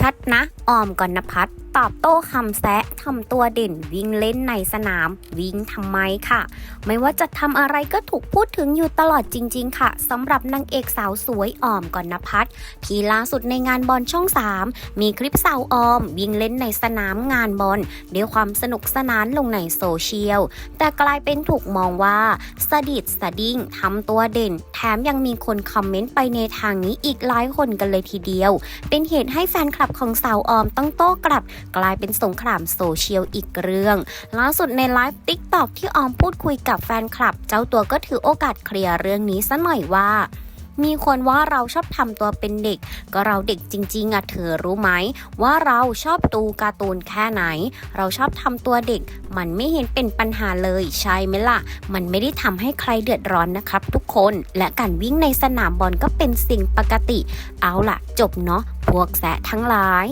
ชัดนะ ออมกอนพัฒน์ ตอบโต้คำแซะทำตัวเด่นวิ่งเล่นในสนาม วิ่งทำไมค่ะ ไม่ว่าจะทำอะไรก็ถูกพูดถึงอยู่ตลอดจริง ๆ ค่ะสำหรับนางเอกสาวสวยออมกอนพัฒน์ที่ล่าสุดในงานบอลช่อง 3 มีคลิปสาวออม วิ่งเล่นในสนามงานบอลด้วยความสนุกสนานลงในโซเชียล แต่กลายเป็นถูกมองว่าสดิดสดิ้งทำตัวเด่น แถมยังมีคนคอมเมนต์ไปในทางนี้อีกหลายคนกันเลยทีเดียว เป็นเหตุให้แฟนคลับของสาวออมต้องโต้กลับกลายเป็นสงครามโซเชียลอีกเรื่อง ล่าสุดในไลฟ์ติ๊กตอกที่ออมพูดคุยกับแฟนคลับ เจ้าตัวก็ถือโอกาสเคลียร์เรื่องนี้ซะหน่อยว่ามีคนว่าเราชอบทำตัวเป็นเด็ก ก็เราเด็กจริงๆอะเธอรู้ไหม ว่าเราชอบดูการ์ตูนแค่ไหน เราชอบทำตัวเด็ก มันไม่เห็นเป็นปัญหาเลยใช่ไหมล่ะ มันไม่ได้ทำให้ใครเดือดร้อนนะครับ ทุกคน และการวิ่งในสนามบอลก็เป็นสิ่งปกติ เอาล่ะ จบเนาะพวกแสะทั้งหลาย